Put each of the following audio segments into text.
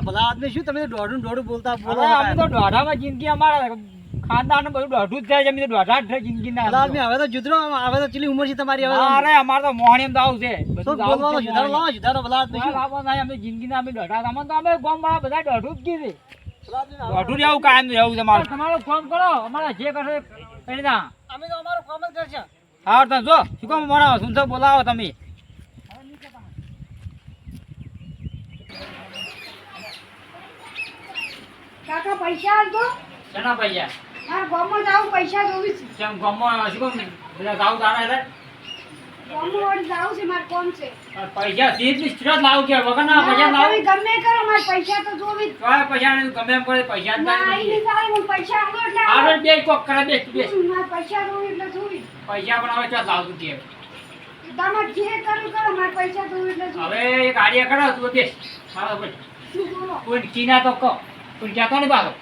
આ ભલા આદમી શું તમે દોઢું દોઢું બોલતા બોલો અમે તો દોઢામાં જિંદગી અમારા ખાનદાન બધું દોઢું જ થાય છે અમે તો દોઢા જ જિંદગી જિંદગીના ભલા આદમી હવે તો જુદરો હવે તો ચીલી ઉંમર છે તમારી હવે અરે અમારે તો મોહણીમ દાવ છે. બધું શું બોલવાનો છે લાવો સુધારો ભલા આદમી શું? નહીં, અમે જિંદગીના અમે દોઢા અમે તો અમે ગામવાળા બધા દોઢું જ કીધી. દોઢું રહેવું કાયમ રહેવું છે મારું તમારો ફોન કરો અમારા જે કરશે કરી અમે તો અમારું કામ જ કરશે. હા તમે જો શું કામ મારા સુનસર બોલાવો તમે. કાકા પૈસા આલતો શેના પૈસા? મારા ગામમાં જાવ પૈસા જોવી છે. કેમ ગામમાં શું કામ બધા જાવ તારા એટલે ગામમાં વળી જાવ છે મારે કોમ છે? પૈસા સીધની સ્ટ્રેટ લાવ કે વગર ના પૈસા ના, લાવ? તમે ગમે કરો મારે પૈસા તો જોવી. કયા પૈસા ને ગમે એમ કરે પૈસા ના ઈ નહીં નહીં થાય પૈસા આપો એટલે આગળ બે કોક કરે બે બે માર પૈસા જોવી એટલે જોવી. પૈસા પણ હવે ચાલ લાવતું કે? તમારે જે કરું કરો મારે પૈસા જોવી એટલે હવે એક આડિયા કરો તું બે હા ભાઈ શું કોઈ કીના તો કહો. કોઈ કહેતો નહીં પાછો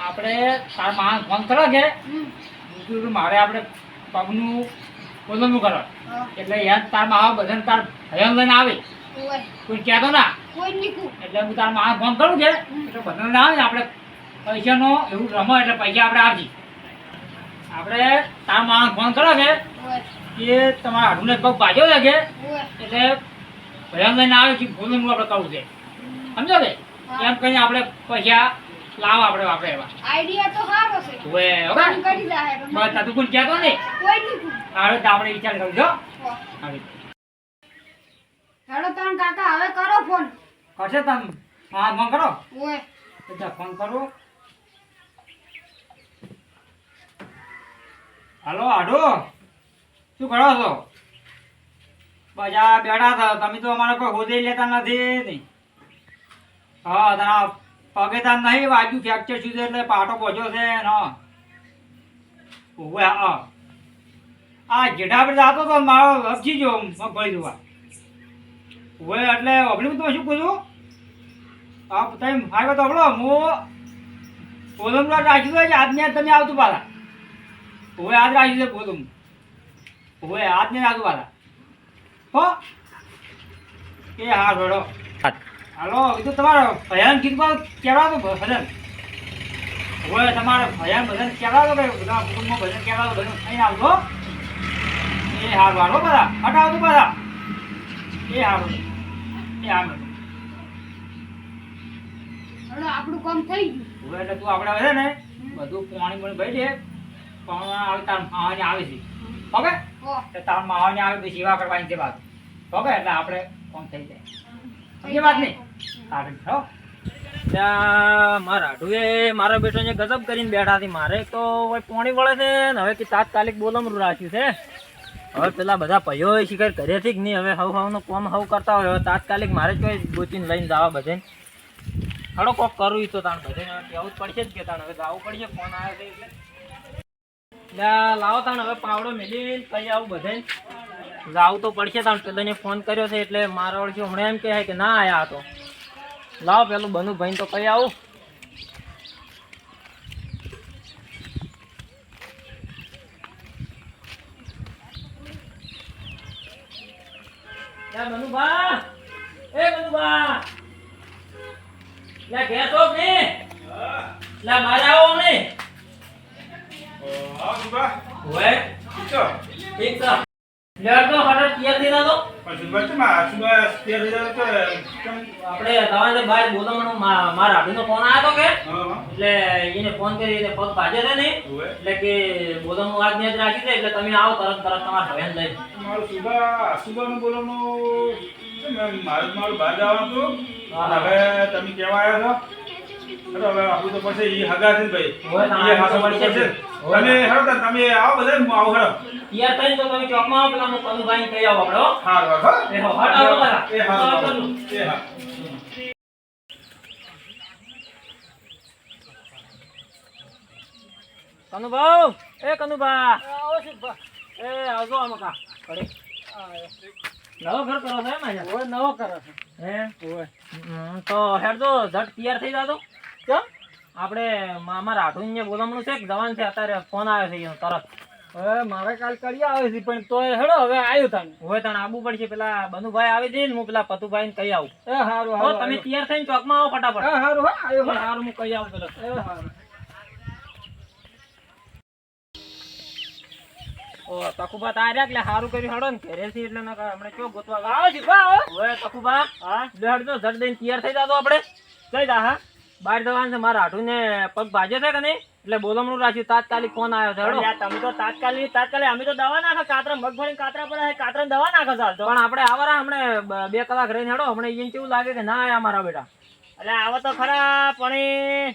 આપણે તારમાં ફોન કરો કે? બીજું મારે આપણે પગનું બોલવાનું કરો એટલે યાર તારમાં બધાને તાર હયમ લઈને આવે. કોઈ કહેતો ના. એટલે હું તારમાં ફોન કરું છે એટલે બધાને આવે ને આપણે પૈસાનો એવું રમો એટલે પૈસા આપણે આપજી આપણે તારમાં ફોન કરો કે? એ તમારા હાડુને પગ બાજ્યો લાગે. એટલે ભયમ લઈને આવે છે ભૂલનું આપણે કરવું છે. સમજો કે. એમ કરીને આપણે પૈસા લાવ આપણે વાપરે એવા. આઈડિયા તો સારો છે. હવે હવે કરી પણ બસ તું કોણ કહેતો કોઈ નહીં. તો આપણે વિચાર કરજો હેડો તણ કાકા હવે કરો ફોન. કરશે તમ હા ફોન કરો. ઓય. બધા ફોન કરો. હાલો આડો. શું કરો છો? બજા બેઠા હતા તમે તો અમારે કોઈ હોદે લેતા નથી નહીં. હા તારા પગે તાર નહીં વાગ્યું ફ્રેક્ચર સુધી એટલે પાટો પહોંચ્યો છે, ને. હા ઓવે હા. આ જેઠા પર જતો તો મારો અપજી ગયો મગફળી જોવા ઓવે એટલે અભળી તમે શું પૂછું હા તમે હાઈ તો અભળો હું પોલમ રાખ્યું હોય આજને આજ તમે આવતું પાલા હવે આજ રાખ્યું છે પોલમ હવે આજને આજ આવતું પાછા. હો. એ હા રોડો હાલો એ તો તમારો ભયાન કીધું કહેવા તો ભજન? હવે તમારે ભયાન ભજન કહેવાતો કે બધા કુટુંબમાં ભજન કહેવા ભજન અહીં આવજો. એ હારું હાલો બધા. હટાવતું બધા. એ હારું. એ હારું. આપણું કામ થઈ ગયું. હવે એટલે તું આપણે હવે ને બધું પાણી પણ ભરી દે. પણ આવે તાર માવાની આવે છે. ઓકે? તો તાર માવાની આવે તો સેવા કરવાની છે વાત ઓકે એટલે આપણે કોમ થઈ જાય. સમજે વાત નહીં મારા આઢુએ મારા બેટોને ગજબ કરીને બેઠા હતી મારે. તો પોણી વળે છે ને, હવે કે તાત્કાલિક બોલમરું રાખ્યું છે. હવે પેલા બધા ભાઈઓ શિકાર ઘરેથી જ નહીં, હવે હવ હવનું કોમ હવ કરતા હોય, હવે તાત્કાલિક મારે કોઈ ગોતીને લઈને જવા બધે. હડો કોક કરવું તો તાણ બધે. જ પડશે જ કે તાણ. હવે જવું પડશે, ફોન આવે છે લાવો તાણ, હવે પાવડો મેલી કઈ આવું બધે. જવું તો પડશે તાણ. પેલાને ફોન કર્યો છે એટલે મારા ઓળખી હમણાં એમ કહે કે ના આયા આ તો લાવો પેલું બનુ ભાઈ તો કઈ આવું. બનુભા એ બનુભા. લે ઘેર છો કે લે બહાર આવો ને ઓય ઠીક છે. તો ક્યાં આપણે તમારે બહાર બોલાવવાનો મારા આડુનો ફોન આવ્યો કે એટલે એને ફોન કરી પગ ભાજે છે ને એટલે કે બોલાવવાનું આજ ને રાખી દે એટલે તમે આવો તરત તરત તમારા ભયન લઈ મારું સુબા સુબાનું મારું મારું બહાર જવાનું હતું. હવે તમે કેવા આવ્યા છો? ચલો હવે આપણું તો પછી ઈ હગા છે ને ભાઈ ઈ હાથો પડશે પડશે. તમે હેડો તમે આવો બધા હું આવું હેડો યાર તઈ તો તમે ચોકમાં આવો પેલા હું કનુભાઈ કહી આવો આપણે હો. હારું એ હો, હટ આવો બધા. એ હારું ચાલો, હારું. ચાલો. એ હા કનુભાઉ એ કનુભા આવો એ આવજો આમ કા નવો ઘર કરો છો? હવે નવો કરો છે હે હમ, તો ઝટ તૈયાર થઈ જાજો કેમ આપણે મામા રાઠું જે બોલામણું છે જવાન છે? અત્યારે ફોન આવ્યો છે તરત. હવે મારે કાલ કરી આવે છે પણ તોય હેડો હવે આવ્યું તાને હવે તને આબુ પડશે પેલા બનુભાઈ આવી જઈને હું પેલા પતુભાઈ ને કહી આવું. એ હારું હારું તમે તૈયાર થઈને ચોકમાં આવો ફટાફટ. હા હારું હા આવ્યો હા. સારું હું કહી આવું પેલા. એ હારું. ઓ તકુબા તાર્યા એટલે સારું કર્યું હેડો ને ઘરેથી એટલે નકર હમણે ચો ગોતવા. આવો શીખવા આવો. હવે તકુબા હા. લેડ તો જડ દઈને તૈયાર થઈ જાતો આપણે. જઈ જા હા. બહાર જવાનું છે. મારા હાટુ ને પગ ભાજે છે કે નહીં? એટલે બોલમણું રાખ્યું. તાત્કાલિક ફોન આવ્યો છે. તમે તો તાત્કાલિક તાત્કાલિક અમે તો દવા નાખો. કાતરા મગફળી કાતરા પડે કાતરા દવા નાખો ચાલ પણ આપણે આવારા હમણે બે કલાક રહીને હેડો. હમણે ઈને કેવું લાગે કે ના આયા મારા બેટા? એટલે આવો તો ખરા પણ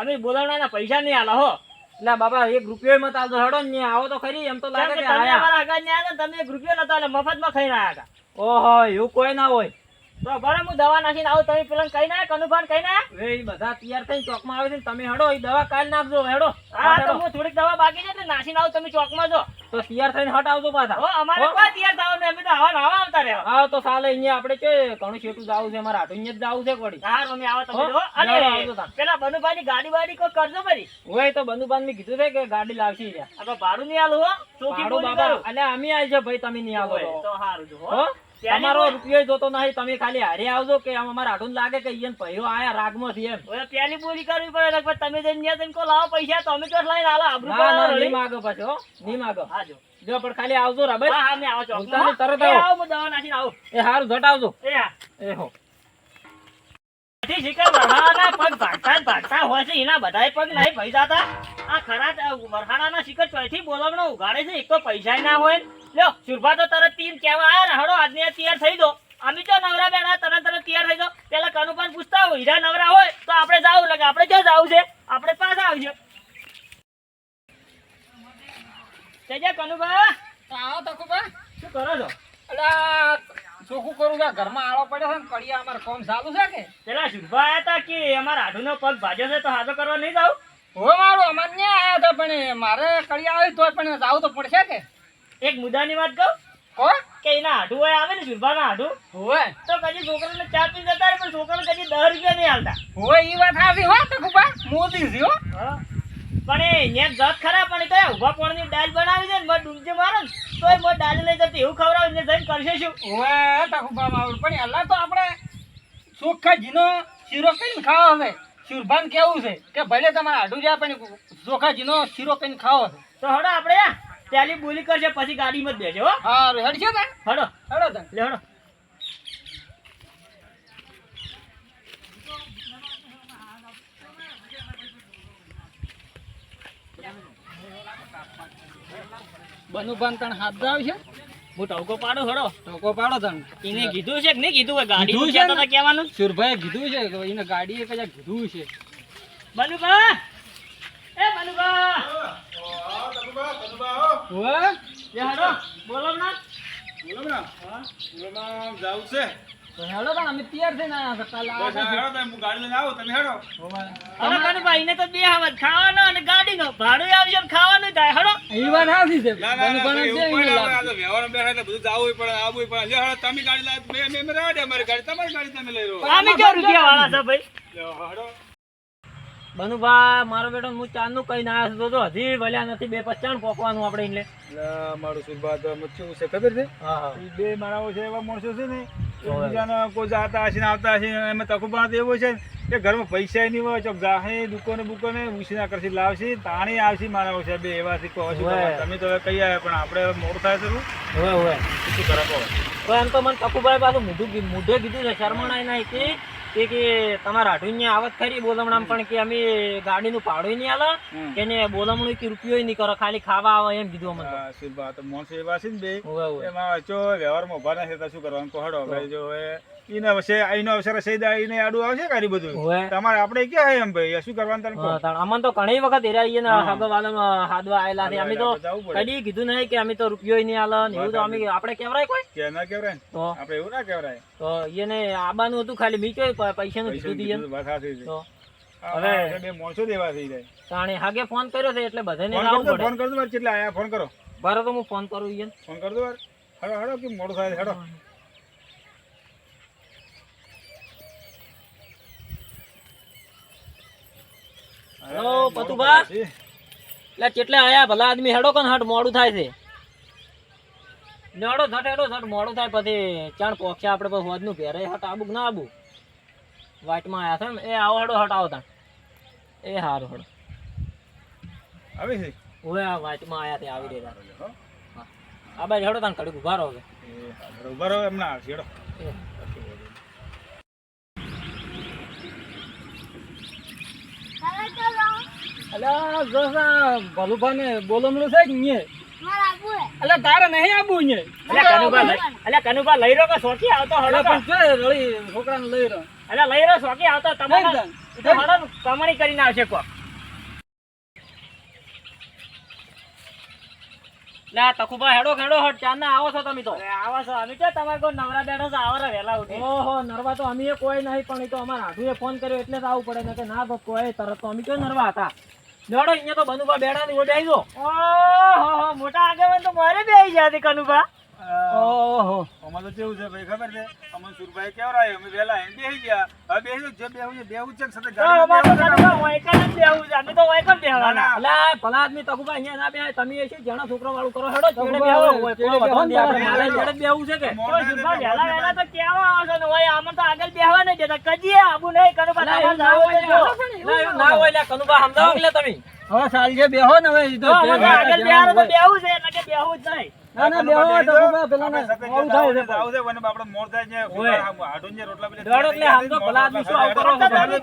અમે બોલાવવાના પૈસા નહીં આલા હો. એટલે બાબા એક રૂપિયો મત આવતો હડો ને આવો તો ખરી. એમ તો લાગે કે આયા. તમે એક રૂપિયો નતો એટલે મફતમાં ખાઈને આવ્યા હતા. ઓહો એવું કોઈ ના હોય. તો બરાબર હું દવા નાખીને આવું તમે પેલા કઈ ના કનુભાન કઈ ના હવે બધા તૈયાર થઈને ચોકમાં આવે છે તમે હેડો એ દવા કાલ નાખજો હેડો હા તો હું થોડીક દવા બાકી છે એટલે નાખીને આવું તમે ચોકમાં જો તો તૈયાર થઈને હટ આવજો પાછા હો અમારે હો? કોઈ તૈયાર થવાનું અમે તો આવા આવા આવતા રહેવા હા તો સાલે અહીંયા આપણે છે ઘણું છેટું જાવું છે અમારા હાટુ અહીંયા જ જાવું છે વળી હા અમે આવો તમે અને જાઓ, આવજો તાન. પેલા બનુભાઈની ગાડી વાડી કોઈ કરજો ફરી હોય તો બંધુબાન મેં કીધું છે કે ગાડી લાવશી રહ્યા. આ ભાડું નહીં આલું હો ચોખ્ખી બોલી બાબા કરું. એટલે અમે આવી છે ભાઈ તમે નહીં આવો તો. તો સારું જો હો. તમારો રૂપિયો જોતો નહીં તમે ખાલી હારે આવજો કે આમ અમારા લાગે કે ઈયન પહેરો આયા રાગમાંથી એમ. હવે પેલી બોલી કરવી પડે ને તમે જઈને ત્યાં જઈને કો લાવો પૈસા તમે તો લઈને આલો આબરૂ ના ના નહીં માગો પાછો. નહીં માગો. હા જો. જો પણ ખાલી આવજો રા હા હા મેં આવો ચોકમાં, ભૂલતા તરત આવો. આવો દવા નાખીને આવો. એ હારું ઝટ આવજો. એ હા. એ હો. થી શિકાર વરહાના પગ ભાગતા ભાગતા હોય છે એના બધાય પગ નહીં ભઈજાતા. આ ખરા વરહાડાના શિકાર ચોથી બોલાવણો ઉગાડે છે એક તો પૈસા ના હોય લ્યો સુરભા તો તરત તીન કહેવા આયા ને હળો આજને તૈયાર થઈ દો અમે તો નવરા બેઠા તરત તરત તૈયાર થઈ દો પેલા કનુપાન પૂછતા હોય હીરા નવરા હોય તો આપણે જાવું લાગે. આપણે ક્યાં જાવું છે? આપણે પાછા આવજો જય કનુભા. આવો તકુભા શું કરો છો? અલા ચોખ્ખું કરું? કે ઘરમાં આળો પડ્યો છે ને કડિયા અમારે કોમ ચાલુ છે કે? પેલા સુરભા આયા તા કે અમારા હાડુનો પગ ભાજ્યો છે તો હાથો કરવા નહીં જાવ હો મારું અમારે ન્યા આવ્યા હતા પણ મારે કડિયા આવી તો પણ જાવું તો પડશે કે? એક મુદ્દાની વાત કહું? કોણ? કે એના આઢું હોય આવે ને સુરભાના આઢું? હોય. તો કદી છોકરાને ચા પી જતા પણ છોકરાને કદી દસ રૂપિયા નહીં આવતા. હોય એ વાત આવી હો તો કુબા મોદી જીઓ હો. પણ એ ન્યા જત ખરા પણ એ તો ઊભા પોણની દાળ બનાવી દે ને મત ડૂબજે મારે ને. તોય મત દાળ લઈ જતી એવું ખવડાવે ને જઈને કરશે શું? હોય તકુબા મારું. પણ અલ્લા તો આપણે ચોખ્ખા જીનો શીરો કઈને ખાવો હવે શુરભાન કેવું છે? કે ભલે તમારે આડું જાય પણ ચોખ્ખા જીનો શીરો કઈને ખાવો છે. તો હડો આપણે ત્યાંની બોલી કરશે પછી ગાડીમાં જ બેસે હો. હા હેડજો તને હડો. હડો તને લે હડો. બનુભાન તણ હાથ આવશે હું ટોકો પાડો હડો. ટોકો પાડો તણ એને કીધું છે કે નહીં કીધું? ગાડી કીધું છે તો? કહેવાનું? સુરભાઈ કીધું છે કે એને ગાડીએ કદાચ કીધું છે. બનુભા! એ બનુભા! ના ગાડી આવો ખાવાનો અને ગાડીનો ભાડું આવશે ખાવાનું થાય હડો હતા. વાત હાચી છે ના ના ના ના બધું પડે આવવું પડે તમે ગાડી લાવ મેં મેં અમારી ગાડી તમારી ગાડી તમે લઈ લો ભાઈ બનુભા મારો બેટો હું ચાંદનું કઈ ના હતો તો હજી ભલ્યા નથી બે પચાણ પોકવાનું આપણે એટલે મારું સુરભા તો કેવું છે ખબર છે? બે મારાઓ છે એવા માણસો છે ને એકબીજાને કોઈ જાતા હશે ને આવતા હશે ને એમાં એવો છે. કે ઘરમાં પૈસા નહીં હોય ચોક જાહે દુકાને બુકાને ઉછીના કરશે લાવશે તાણી આવશે મારા છે બે એવા હોય. તમે તો હવે કહી આવ્યા પણ આપણે મોડું થાય છે હવે હવે શું કરે કહો એમ તો મને તકુભાઈ પાછું મોઢું કીધું છે શરમણાય નહીં કે કે કે તમારા હાટું આવત ખરી બોલમણામ પણ કે અમે ગાડીનું ભાડું નહીં આલે. કે ને બોલમણું કે રૂપિયો નહીં કરો ખાલી ખાવા આવે એમ કીધું અમને. તો. હા, સુરભા તો માણસો એવા છે ને બે. એમાં ચો વ્યવહારમાં ઊભા નથી થતા શું કરવાનું? કોહડો હેડો હવે જો હવે ઈને વસે આઈનો અવસર હશે ઈને આડું આવશે કારી બધું? તમારે આપણે હે એમ ભાઈ? શું કરવાનું તને કહો? તો ઘણી વખત હેરા આવીએ ને હાગવાલામાં હાદવા આયેલા છે. અમે તો કદી કીધું નહીં કે અમે તો રૂપિયો નહીં આલે ને એવું તો અમે આપણે કેવરાય કોઈ? કે ના કેવરાય તો. આપણે એવું ના કેવરાય. તો એને આબાનું હતું ખાલી મી કઈ પૈસાનું કીધું કીધું વાત સાચી છે. હવે- બે માણસો દેવા થઈ જાય. તાણે હાગે ફોન કર્યો છે એટલે બધાને કરજો પડે. ફોન કરજો મારે કેટલા આયા? ફોન કરો. બરાબર તો હું ફોન કરું ઈયન. ફોન કરજો વાર હેડો હેડો કે મોડો થાય હેડો. હેલો, પતુભા? એટલે કેટલે આયા? ભલા આદમી હેડો કોણ હટ? મોડું થાય છે. નડો થટ હેડો થટ મોડું થાય. પછી ચાણ પોખ્યા આપણે પછી હોદનું પહેરે હટ આબુક કે ના આબુ વાટમાં આયા છે ને? એ આવો હેડો હટ આવતા એ હારું હેડો. આવી છે? ઓય આ વાટમાં આયા તે આવી રહ્યા હા. આ બાજુ હેડો તાન કડીક ઊભા રહો ઊભા રહો એમના આવશે હેડો. ચાલો અલ્યા જોસા ભલુભાને બોલમણું છે કે નહીં? મારા આબુ હે. અલ્યા તારે નહીં આવું ને અલ્યા કનુભા લઈ અલ્યા કનુભા લઈ રહ્યો કે સોકી આવતો હડો પણ છે રળી છોકરાને લઈ રહ્યો. અલ્યા લઈ રહ્યો સોકી આવતો. તમારે લઈ જાન. તો હડો ને કમાણી કરીને આવશે કોક. લે આ હેડો હેડો હટ ચાર ના આવો છો તમે તો. આવો છો. અમે તો તમારે કોઈ નવરા બેઠો છો? આવરા વહેલા ઉઠી. ઓહો નરવા તો અમે કોઈ નહીં પણ એ તો અમારા હાથુએ ફોન કર્યો એટલે જ આવવું પડે ને કે ના કોઈ તરત તો અમે કયો નરવા હતા? લેડો અહીંયા તો બનુભા બેડા ને ઓડે આવી ઓહો મોટા આગેવાન તો મારે બે આવી જાય કનુભા. ઓહો. અમારે તો કેવું છે ભાઈ ખબર છે? અમને સુરભાઈ કેવડાય અમે વહેલા એમ બેસી ગયા. હવે બેસી જે બેહું છે બેહું છે સાથે તો અમારે તો ગાડીમાં જ બેહવું છે. અમે તો વાયકલ બેહવાના. એટલે ભલા આદમી તકુભા અહીંયા ના બે તમે છે જણા છોકરા વાળું કરો હેડો હોય ચેડે કોઈ વધો બેહવાનું નહીં આપણે મારે ચેડે જ બેહવું છે કે? તો સુરભા વહેલા વહેલા તો કેવા આવો છો ઓય આમાં તો આગળ બેહવા નહીં દેતા. કજીએ આબુ નહીં કનુભા ના, તમારે ના હોય હોય. ના, હોય લે સમજાવો કે તમે? હવે સાંજે બેહો ને હવે ઈ તો જે આગળ બેહારો તો હોય. છે એટલે કે બેહવું જ નહીં. ના ના બેહો તકુભા પેલા ને મોડું થાય છે આવું છે મને આપણે મોર થાય છે હાડું છે રોટલા પેલા દોડો એટલે આમ તો ભલા આદમી શું આવું કરો છો? તમે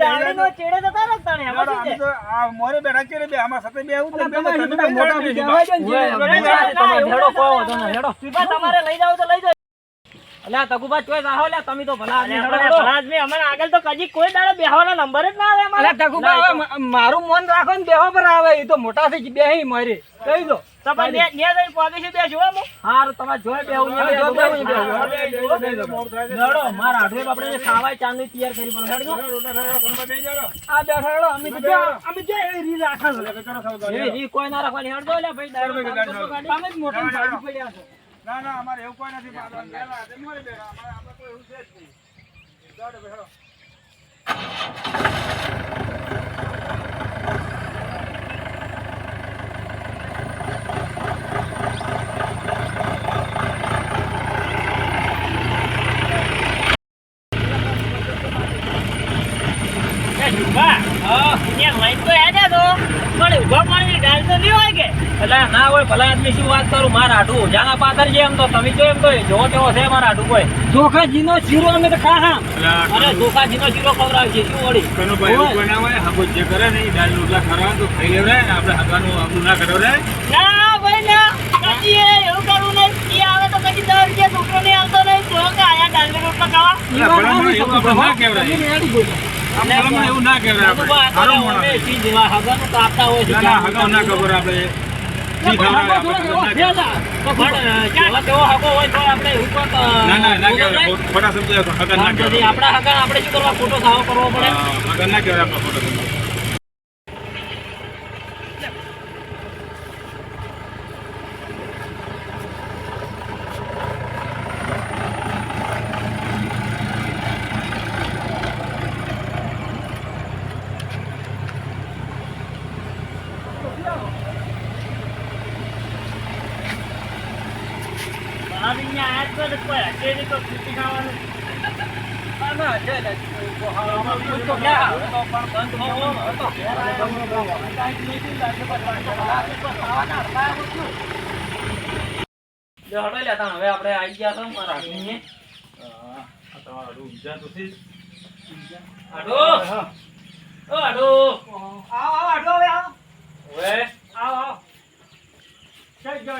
ચેડે જતા રહો ને શું છે? આ મોરે બેઠા છે બે આમાં મોટા છે. તમે હેડો હેડો તમારે લઈ જાવ તો લઈ અલ્યા ચોય લે તમે તો ભલા આદમી ભલા આદમી અમને આગળ તો કદી કોઈ દાડો બેહવાનો નંબર જ ના આવે અમારે. અલ્યા તકુભા હવે મ- મારું મન રાખો ને બેહો પર આવે એ તો મોટા થઈ બેહી મારી. કહી દો. તો પણ બે બે જણ પોગીશું બે જોવા મો હારું જોઈ હા, ને મારા આપણે ખાવાય ચાંદની તૈયાર કરી આ અમે તો અમે રાખા છે. કોઈ ના રાખવાની લે ભાઈ તમે જ મોટા ને પડ્યા છો. ના ના અમારે એવું કોઈ નથી મોરે અમારે આપણે કોઈ એવું છે જ નહીં. બેઠો એ સુરભા હા અહીંયા લઈ તો આવ્યા તો પણ ઊભા પાણી ગાલ તો નહીં હોય કે એટલે ના હોય ભલા આદમી શું વાત કરું? મારા હાડું જાના પાતર છે એમ તો તમે જો એમ તો જોવો તેવો છે મારા હાડું કોઈ. ચોખાજીનો શીરો અમે તો ખાહા. અરે ચોખાજીનો શીરો ખવડાવે છે શું વળી? કનુભાઈ એવું કોઈ ના હોય હગો જે કરે ને એ દાળ રોટલા ખરા તો ખાઈ લેવડાય ને આપણે હગાનું આપણું ના કરો રે ના ભાઈ ના. કદી એ એવું કરું નહીં ઈ આવે તો કદી દર કે છોકરો નહીં આવતો નહીં જો કે આયા ડાંગર રોટલા ખાવા. ભલામણ એવું આપણે ના કહેવાય. એવું ના આપણે. હારો માણસ. છે ના ના ના ખબર. આપણે. આપણે ખબર ના કહેવાય. તો પણ જેવા તેવો હગો હોય તો આપણે શું કરવા ખોટો સાવો કરવો પડે? હા, ના કહેવાય આપણે ખોટા શબ્દ અહીંયા આયા જ તો? હવે આપણે આઈ ગયા છો મારા હાડુંએ. હા, ઊંઝા તો. હાડો. ઓ હાડો. આવો, આવો, આડો હવે આવો. આવો, જો, જો,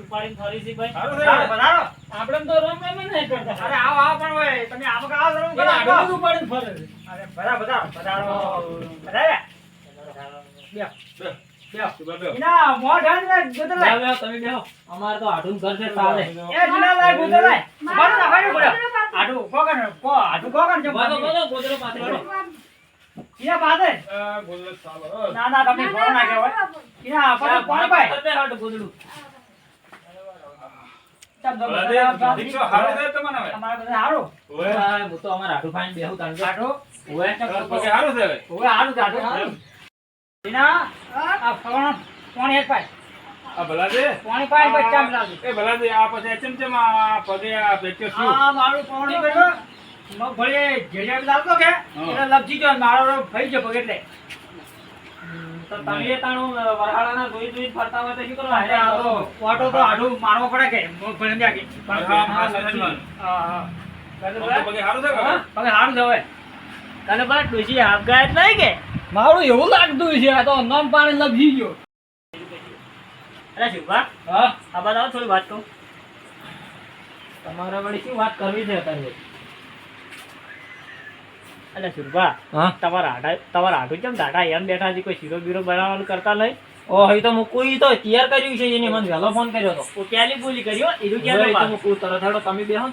ઉપાડીને ભાઈ પધારો. આપણે તો રમ રમ જ નહીં કરતા. અરે આવો, આવો પણ હોય. તમે આવો કે આવો, એને આવો. હાડું બધું પાડીને ફરે. અરે, પધારો, પધારો, પધારો. ને બેહો, તમે બેહો. અમારે તો હાડું ઘર છે ચાલે એ જીના લાય, ગોતર લાય. ઊભા રહો, ઊભા રહો. આડું, કોકણ, કો, આડું કોકણ છે. બધો બધો ગોદડો પાથરી વાળો. એના પાસે. આ ના, ના, તમે ભરો ના કહેવાય. એના પાસે કોણ ભાઈ? પાથર દે ગોદડું. ભલા દે, આ પછી ચા મિલાવજો. એ ભલા દે, આ પછી ચમ ચમ આ પગે આ ભેટ્યો શું? મારું પાણી કર્યો મગફળી જેડિયા લાવતો કે એટલે લપસી ગયો મારો ભાઈ પગ એટલે તો તમે તાણું વરહાળાના જોઈ જોઈ ફરતા હોય તો શું કરો આ તો ઓટો તો આડું મારવો પડે કે મગફળી. હા, હા, હા, પગે હારું છે હારું છે હવે. તને બા ડોશી આપઘાત નહીં કે? મારું એવું લાગતું છે આ તો નમ પાણી લપસી ગયો. અરે શુભા. હા? આ બાદ થોડી વાત કહું. તમારે વળી શું વાત કરવી છે અત્યારે? શુભા હા? તમારા આડા તમારા આડું કેમ દાડા એમ બેઠા છે કોઈ શીરો બીરો બનાવવાનું કરતા નહીં? ઓ અહીં તો મૂકું ઈ તો તૈયાર કર્યું છે એને મને વહેલો ફોન કર્યો હતો ઓ ક્યાંની બોલી કર્યો એનું હવે ઈ તો મૂકું તરત હેડો તમે બેહો.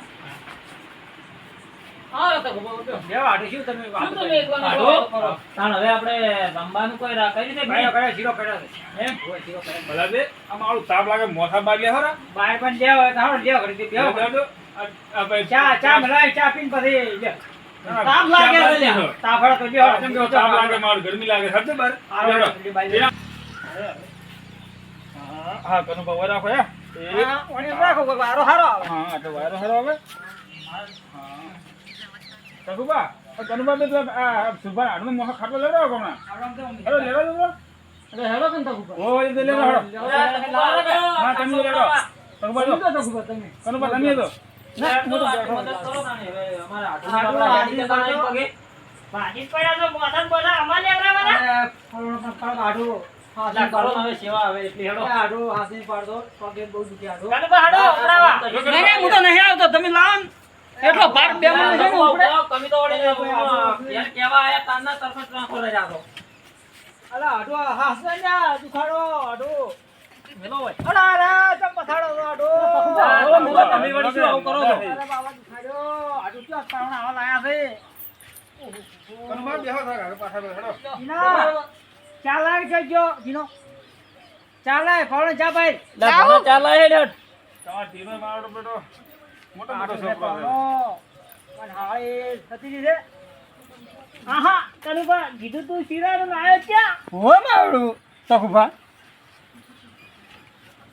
હા. કોઈ ચા ચા ચા પીને પછી તાપ લાગે તાફળ તો કે તાપ લાગે માર ગરમી લાગે હદ બાર. હા, કનો બાબા રાખો હે હા, ઓણી રાખો વારો હારો આવે. હા તો વાયરો હારો આવે હા કનુબા કનુબા બે આ સુભા આડનો મોહ ખાટલો લેરો કોમણા આરામ તો ઊંઘી. હેલો લેરો લેરો અરે હેલો કેમ તકુ ઓ એ લેરો હેડો હા તમે લેરો જો? કનુબા તમે તો જ તમે લાવો એટલો ભાગ બે માં છે તમે તો વળી ઘેર આયા તારના તરફટ રાખો રહી જાતો. અલા, હાડું, હાસે ને આ દુખાડો, હાડું. અલા, અરે, ચમ પથાડો છો, હાડું. હા, તમે તમે વળી શું આવું કરો છો? અરે, બાબા દુખાડ્યો. હાડું ક્યાં પાવણા આવા લાયા છે? કનુબા બેહો થાક પાછા હેડો જીના, ચા લાવી દેજો, જીનો. ચા લાય, ફળો ભાઈ. લા, ભણો હે લેટ. તમાર ધીરો મારો બેટો મોટો મોટો છોકરો પણ હા, એ સતી જ છે. આહા કનુભા કીધું તું શીરાનું લાયો ક્યાં હો. શાંતિ રાખો ભાઈ, એની જગ્યાએ આવશે બધી જ ચીજ.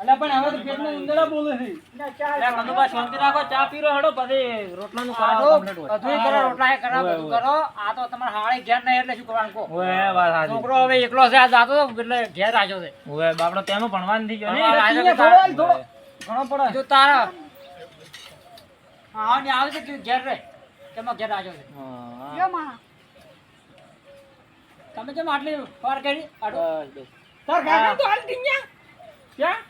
અલા, પણ હવે તો પેટમાં ઉંદરડા બોલે છે. ના, ચા લે, શાંતિ રાખો ચા પીરો હેડો પછી રોટલાનું કરાવો આટો complete હોય. બધુંય કરો, રોટલાય કરો, બધું કરો. આ તો તમારે હાળી ઘેર નહીં એટલે શું કરવાનું કહો? ઓવે, વાત સાચી. છોકરો હવે એકલો છે, આ જાતો એટલે ઘેર આવ્યો છે. ઓવે, બાપડો તેનું ભણવાનું થઈ ગયો ને. ભણવા લાગે તો થોડો, ઘણો પડે. જો તારા હા, ને આવે છે કે ઘેર રે તેમાં ઘેર આવ્યો છે. હા. જો માં તમે કેમ આટલી વાર કરી બસ. તાર કાકા તો હાલ ટીંગ્યા. ક્યાં?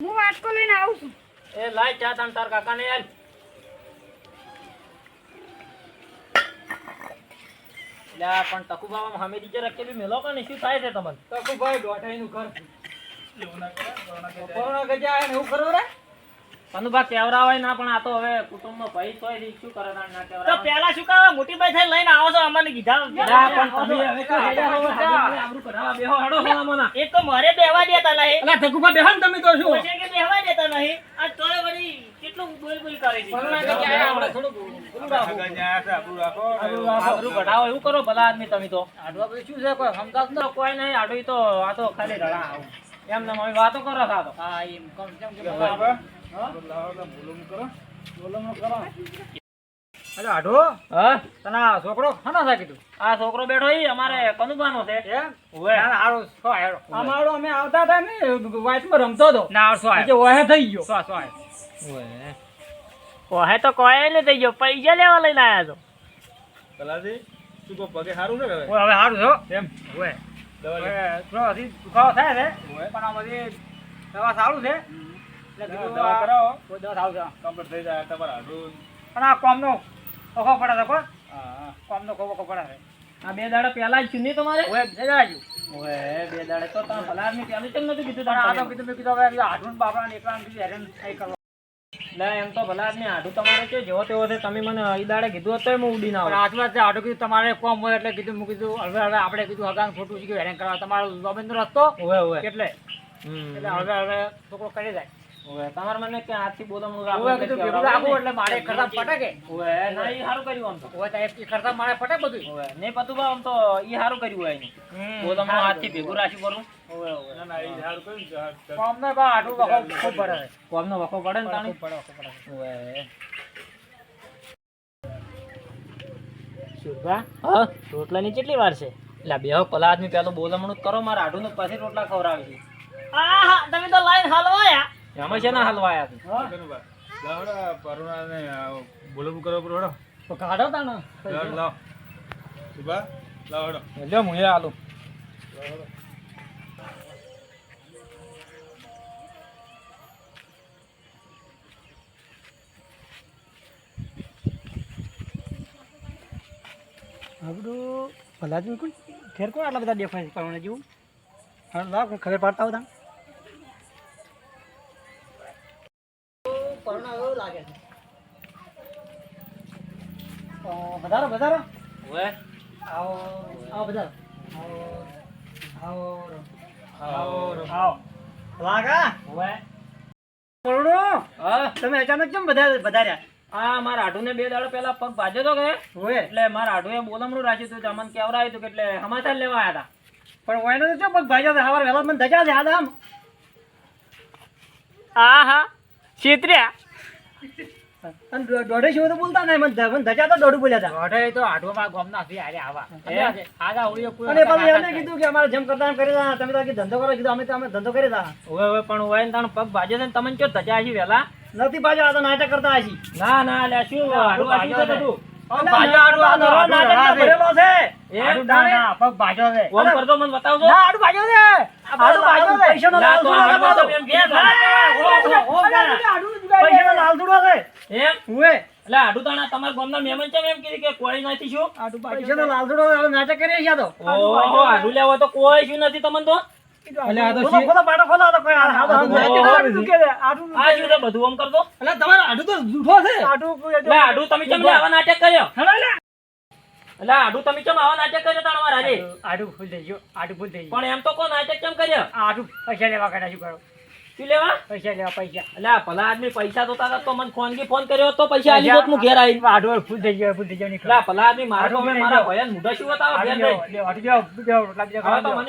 હું વાટકો લઈને આવું છું એ લાય ચા તાન તાર કાકાને આલ. લે, આ પણ ટકુબામાં સામે નીચે રખેલી મેલો કે ને શું થાય છે તમને તકુભાઈ દોઢાઈનું ઘર. કોરોના ગજા ને એવું કરો રે? કનુભા કેવરાવાય ના પણ આ તો હવે કુટુંબનો ભય છે એટલે શું કરે તાણ ના તો પેલા શું કાવા મોટી ભાઈ લઈને આવો છો અમને કીધા ના, પણ તમે હવે તો હેડ્યા હો, હાજરી આબરૂ કઢાવા બેહો, હેડો સોનામાના. એ તો મારે બેહવા દેતા નહીં. અલા, તકુભા બેહો ને તમે તો શું? પછી કે બેહવા દેતા નહીં. આ તોય વળી કેટલું બોલ બોલ કરે છે. કોરોના ગજા આવે આપણે થોડુંક પેલું રાખો. સગા ન્યા છે, આપણું રાખો. આબરૂ કઢાવો એવું કરો ભલા આદમી તમે તો. આડવા પછી શું છે કોઈ સમજાતું તો? કોઈ નહીં આડું તો આ તો ખાલી રડા આવું. એમ ને અમે વાતો કરો છો હા એમ. કમ કેમ કે અરે આઢો હા તને છોકરો ખાના થાય કીધું આ છોકરો બેઠો ઈ અમારે કનુબાનો છે ના, હારું, સો હારો. અમારો અમે આવતા હતા રમતો હતો ના સો ઓહે થઈ ગયો સો સો તો કોઈ ને થઈ ગયો પૈસા લેવા લઈને આયા છો કલાજી, શું કહો, પગે છે હવે? ઓય, હવે હારું એમ? ઓય. દવા લે. થાય છે પણ આ સારું છે દવા કરાવો. કોઈ દવા સારું છે કમ્પ્લીટ થઈ જાય તમારા હાડું. પણ આ કોમનો ઓખો પડે છે હા. કોમનો ખોખો પડે છે આ બે દાડા પહેલા જ ચૂની તમારે ઓય, જઈ જાજો. ઓવે, બે દાડા તો તમે ભલા આદમી પહેલું કેમ નતું કીધું આ તો કીધું મેં કીધું હવે હાથું ને બાપડાને એકલાને કીધું હેરાન નહીં કરવા. એમ તો ભલા આદમી આઢું તમારે કે જેવો તેવો છે તમે મને દાડે કીધું હતું હું ઉડી ના. આટલું જ હાથું કીધું તમારે કોમ હોય એટલે કીધું મૂકી કીધું હવે હવે આપણે કીધું હગાન ખોટું છે કે હેરાન કરવા તમારો લોબેનનો રસ્તો હોય ઓવે. એટલે હમ. એટલે હવે હવે છોકરો કરી જાય તમારે મને કે હાથથી બોલમણું હવે રાખવું કીધું ભેગું રાખવું એટલે મારે કરતા પટકે ઓવે, ના, ઈ હારું કર્યું આમ તો. હવે તો એ કરતા મારે પટે બધું ઓવે, નહીં પતું બા, આમ તો ઈ હારું કર્યું હોય એનું. બોલમણું હાથથી ભેગું રાખ્યું કરું. ના ના એ સારું કર્યું ને, સારું કર્યું. અમને બા આટલું વખો ખૂબ પડે કોમનો વખો પડે ને તાણી. પડે વખો પડે છે. ઓવે. હા? રોટલાની કેટલી વાર છે એટલે બે પલા આદમી પેલો બોલમણું જ કરો મારા આઢું પછી રોટલા ખવડાવે છે આહા તમે તો લાઈન હલવાયા એમાં છે ને હલવાયા છે. કરું બા. લાવો ને, પરુણાને બોલવું કરો પર હળો. તો કાઢો તાણે લાવો, લાવો. સુબા લાવડો. લ્યો હું આલું આપણું ભલાજી કોણ ઘેર કોણ આટલા બધા દેખાય છે પરવાના જેવું હા લાવ કોઈ ખબર પાડતા હોતા વધારો વધારો ઓવે. આવો આવો વધારો આવો આવો આવો. આવો. લાગા. પરણો હા? તમે અચાનક કેમ બધા વધાર્યા? આ મારા આઢુને બે દાડો પહેલા પગ ભાજ્યો તો કે? હોય એટલે મારા આઢુએ બોલમણું રાખ્યું હતું અમને કેવરાયું હતું કે એટલે સમાચાર લેવા આવ્યા હતા પણ વાયનો તો પગ ભાઈજો છે સવારે વહેલા મને ધજા છે આમ. હા હા છેતર્યા અને દોઢે શું તો બોલતા નહીં મને ધ- ધજા તો દોઢું બોલ્યા હતા. દોઢે તો આઠવામાં ગોમના હતી આરે આવા. આગા ઉડીઓ અને પછી એમને કીધું કે અમારે જેમ કરતા એમ કરી દા તમે તો ધંધો કરો કીધું અમે તો અમે ધંધો કરી દા ઓવે ઓવે પણ ઓવે ને તાણ પગ ભાજે છે તમને કયો ધજા હજી વહેલા? નથી ભાજો આ તો નાટક કરતા હશી ના ના લે શું? આડું તો આડું છે. તો એમ ના. તમારા મહેમાન છે એમ કીધું કે કોઈ નથી શું નાટક લેવા તો કોઈ શું નથી તમને તો? એટલે આ તો ખોલો, ખોલો, પાટો ખોલો, આ તો કોઈ આ- આ તો આડું કે છે, આ શું બધું ઓમ કરતો? એટલે તમારું આડું તો જૂઠો છે. આડું કોઈ એટલે તમે કેમ લે આવા નાટક કર્યો? હેલો લે. એટલે આઢું તમે કેમ આવા નાટક કર્યો તાણ મારા? આડું ભૂલ થઈ ગયું આડું ભૂલ થઈ ગયું પણ એમ તો કો નાટક કેમ કર્યો? આડું પૈસા લેવા કાઢ્યા શું કરો? પૈસા તો મને ફોન ફોન કર્યો તો પૈસા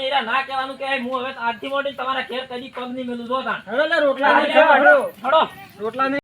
રોટલા ના કહેવાનું કે હું મોડી તમારા ઘેર કદી પગ નહીં મેલું રોટલા